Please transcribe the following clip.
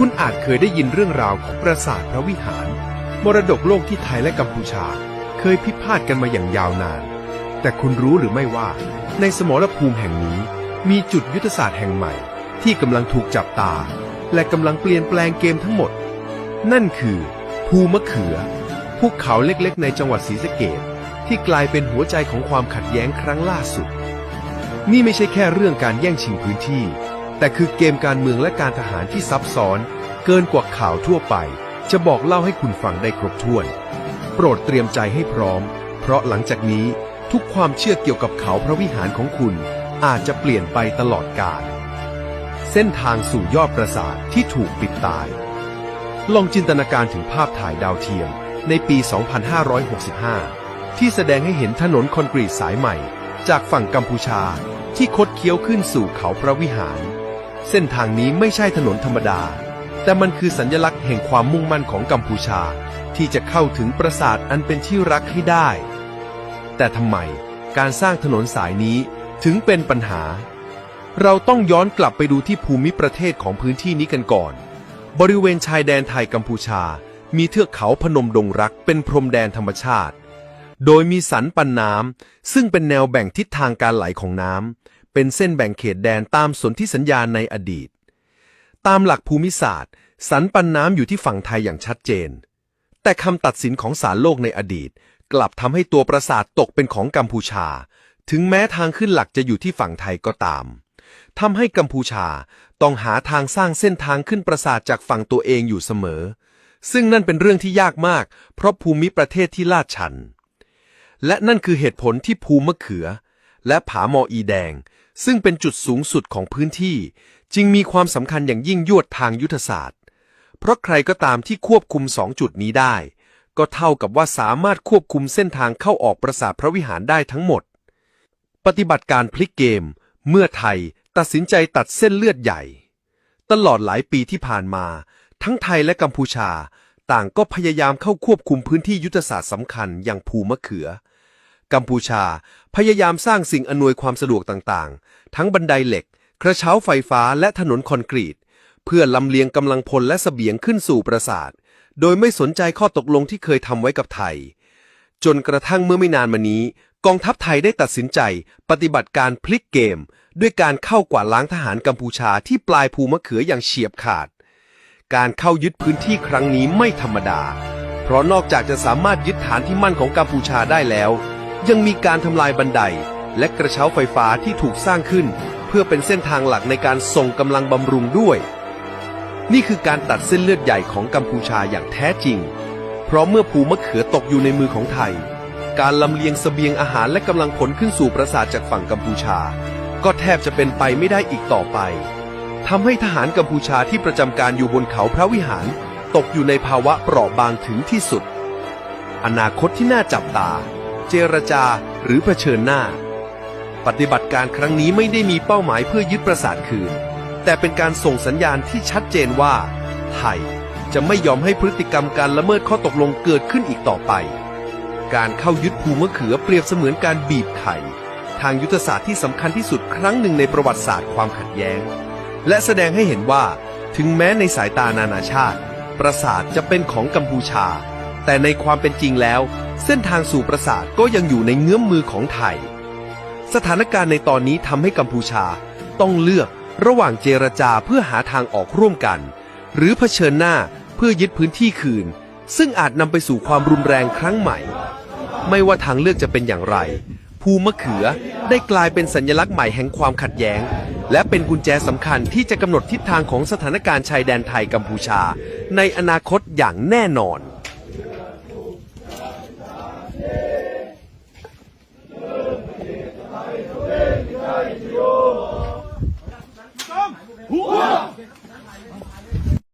คุณอาจเคยได้ยินเรื่องราวของปราสาทพระวิหาร มรดกโลกที่ไทยและกัมพูชา เคยพิพาทกันมาอย่างยาวนาน แต่คุณรู้หรือไม่ว่า ในสมรภูมิแห่งนี้มีจุดยุทธศาสตร์แห่งใหม่ ที่กำลังถูกจับตา และกำลังเปลี่ยนแปลงเกมทั้งหมด นั่นคือ ภูมะเขือภูเขาเล็กๆ ในจังหวัดศรีสะเกดที่กลายเป็นหัวใจของความขัดแย้งครั้งล่าสุด นี่ไม่ใช่แค่เรื่องการแย่งชิงพื้นที่ แต่คือเกมการเมืองและการทหารที่ซับซ้อน เกินกว่าข่าวทั่วไป จะบอกเล่าให้คุณฟังได้ครบถ้วน โปรดเตรียมใจให้พร้อม เพราะหลังจากนี้ทุกความเชื่อเกี่ยวกับเขาพระวิหารของคุณ อาจจะเปลี่ยนไปตลอดกาลเส้นทางสู่ยอดปราสาทที่ถูกปิดตาย ลองจินตนาการถึงภาพถ่ายดาวเทียมในปี 2565 ที่แสดงให้เห็นถนนคอนกรีตสายใหม่ จากฝั่งกัมพูชาที่คดเคี้ยวขึ้นสู่เขาพระวิหาร เส้นทางนี้ไม่ใช่ถนนธรรมดา แต่มันคือสัญลักษณ์แห่งความมุ่งมั่นของกัมพูชา ที่จะเข้าถึงปราสาทอันเป็นที่รักให้ได้ แต่ทำไมการสร้างถนนสายนี้ถึงเป็นปัญหา เราต้องย้อนกลับไปดูที่ภูมิประเทศของพื้นที่นี้กันก่อน บริเวณชายแดนไทยกัมพูชา มีเทือกเขาพนมดงรักเป็นพรมแดนธรรมชาติ โดยมีสันปันน้ำซึ่งเป็นแนวแบ่งทิศทางการไหลของน้ำ เป็นเส้นแบ่งเขตแดนตามสนธิสัญญาในอดีต ตามหลักภูมิศาสตร์ สันปันน้ำอยู่ที่ฝั่งไทยอย่างชัดเจน แต่คำตัดสินของศาลโลกในอดีต กลับทำให้ตัวปราสาทตกเป็นของกัมพูชา ถึงแม้ทางขึ้นหลักจะอยู่ที่ฝั่งไทยก็ตามทำให้กัมพูชาต้องหาทางสร้างเส้นทางขึ้นปราสาทจากฝั่งตัวเองอยู่เสมอ ซึ่งนั่นเป็นเรื่องที่ยากมาก เพราะภูมิประเทศที่ลาดชัน และนั่นคือเหตุผลที่ภูมะเขือ และผาหมออีแดง ซึ่งเป็นจุดสูงสุดของพื้นที่ จึงมีความสำคัญอย่างยิ่งยวดทางยุทธศาสตร์ เพราะใครก็ตามที่ควบคุมสองจุดนี้ได้ ก็เท่ากับว่าสามารถควบคุมเส้นทางเข้าออกปราสาทพระวิหารได้ทั้งหมด ปฏิบัติการพลิกเกม เมื่อไทยตัดสินใจตัดเส้นเลือดใหญ่ ตลอดหลายปีที่ผ่านมา ทั้งไทยและกัมพูชา ต่างก็พยายามเข้าควบคุมพื้นที่ยุทธศาสตร์สำคัญอย่างภูมะเขือ กัมพูชา พยายามสร้างสิ่งอำนวยความสะดวกต่างๆ ทั้งบันไดเหล็ก กระเช้าไฟฟ้าและถนนคอนกรีต เพื่อลำเลียงกำลังพลและเสบียงขึ้นสู่ปราสาท โดยไม่สนใจข้อตกลงที่เคยทำไว้กับไทย จนกระทั่งเมื่อไม่นานมานี้ กองทัพไทยได้ตัดสินใจ ปฏิบัติการพลิกเกม ด้วยการเข้ากวาดล้างทหารกัมพูชาที่ปลายภูมะเขืออย่างเฉียบขาด การเข้ายึดพื้นที่ครั้งนี้ไม่ธรรมดา เพราะนอกจากจะสามารถยึดฐานที่มั่นของกัมพูชาได้แล้ว ยังมีการทำลายบันได และกระเช้าไฟฟ้าที่ถูกสร้างขึ้น เพื่อเป็นเส้นทางหลักในการส่งกำลังบำรุงด้วย นี่คือการตัดเส้นเลือดใหญ่ของกัมพูชาอย่างแท้จริง เพราะเมื่อภูมะเขือตกอยู่ในมือของไทย การลำเลียงเสบียงอาหารและกำลังขนขึ้นสู่ปราสาทจากฝั่งกัมพูชา ก็แทบจะเป็นไปไม่ได้อีกต่อไปทำให้ทหารกัมพูชาที่ประจำการอยู่บนเขาพระวิหาร ตกอยู่ในภาวะเปราะบางถึงที่สุด อนาคตที่น่าจับตา เจรจาหรือเผชิญหน้า ปฏิบัติการครั้งนี้ไม่ได้มีเป้าหมายเพื่อยึดปราสาทคืน แต่เป็นการส่งสัญญาณที่ชัดเจนว่า ไทยจะไม่ยอมให้พฤติกรรมการละเมิดข้อตกลงเกิดขึ้นอีกต่อไป การเข้ายึดภูมะเขือเปรียบเสมือนการบีบไข่ทางยุทธศาสตร์ที่สำคัญที่สุดครั้งหนึ่งในประวัติศาสตร์ความขัดแย้ง และแสดงให้เห็นว่าถึงแม้ในสายตานานาชาติ ปราสาทจะเป็นของกัมพูชา แต่ในความเป็นจริงแล้ว เส้นทางสู่ปราสาทก็ยังอยู่ในเงื้อมมือของไทย สถานการณ์ในตอนนี้ทำให้กัมพูชาต้องเลือกระหว่างเจรจาเพื่อหาทางออกร่วมกัน หรือเผชิญหน้าเพื่อยึดพื้นที่คืน ซึ่งอาจนำไปสู่ความรุนแรงครั้งใหม่ ไม่ว่าทางเลือกจะเป็นอย่างไร ภูมะเขือได้กลายเป็นสัญลักษณ์ใหม่แห่งความขัดแย้ง และเป็นกุญแจสำคัญที่จะกำหนดทิศทางของสถานการณ์ชายแดนไทยกัมพูชา ในอนาคตอย่างแน่นอน